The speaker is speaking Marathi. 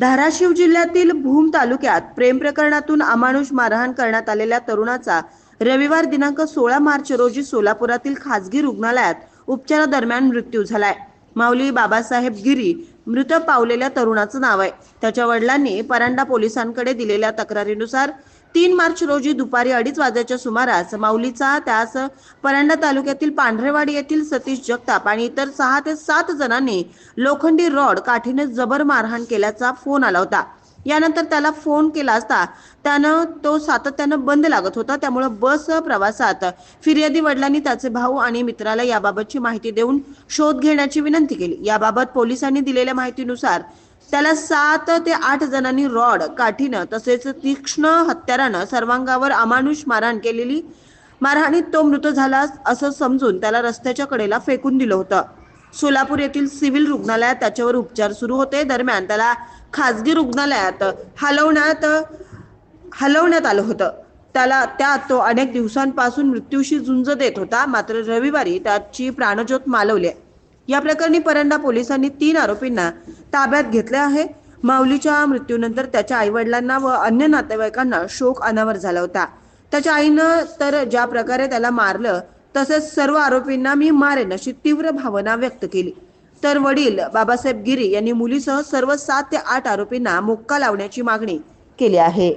धाराशिव जिल्ह्यातील भूम तालुक्यात प्रेम प्रकरणातून अमानुष मारहाण करण्यात आलेल्या तरुणाचा रविवार दिनांक सोळा मार्च रोजी सोलापुरातील खासगी रुग्णालयात उपचारादरम्यान मृत्यू झालाय. माऊली बाबासाहेब गिरी मृत पावलेल्या तरुणाचं नाव आहे. त्याच्या वडिलांनी परांडा पोलिसांकडे दिलेल्या तक्रारीनुसार तीन मार्च रोजी दुपारी अडीच वाजेच्या सुमारास माऊलीचा त्यास परंडा तालुक्यातील पांढरेवाडी येथील सतीश जगताप आणि इतर सहा ते सात जणांनी लोखंडी रॉड काठीने जबर मारहाण केल्याचा फोन आला होता. यानंतर त्याला फोन केला असता त्यानं तो सातत्यानं बंद लागत होता. त्यामुळे बस प्रवासात फिर्यादी वडिलांनी त्याचे भाऊ आणि मित्राला याबाबतची माहिती देऊन शोध घेण्याची विनंती केली. याबाबत पोलिसांनी दिलेल्या माहितीनुसार त्याला सात ते आठ जणांनी रॉड काठीनं तसेच तीक्ष्ण हत्यारानं सर्वांगावर अमानुष मारहाण केलेली मारहाणीत तो मृत झाला असं समजून त्याला रस्त्याच्या कडेला फेकून दिलं होतं. सोलापूर येथील सिव्हिल रुग्णालयात त्याच्यावर उपचार सुरू होते. दरम्यान त्याला खाजगी रुग्णालयात हलवण्यात हलवण्यात आलं होतं. त्याला त्यात तो अनेक दिवसांपासून मृत्यूशी झुंज देत होता. मात्र रविवारी त्याची प्राणज्योत मालवली आहे. या प्रकरणी परंडा पोलिसांनी तीन आरोपींना ताब्यात घेतले आहे. माऊलीच्या मृत्यूनंतर त्याच्या आईवडिलांना व अन्य नातेवाईकांना शोक अनावर झाला होता. त्याच्या आईनं तर ज्या प्रकारे त्याला मारलं तसेच सर्व आरोपींना मी मारेन अशी तीव्र भावना व्यक्त केली. तर वडील बाबासाहेब गिरी यांनी मुलीसह सर्व सात ते आठ आरोपींना मुक्का लावण्याची मागणी केली आहे.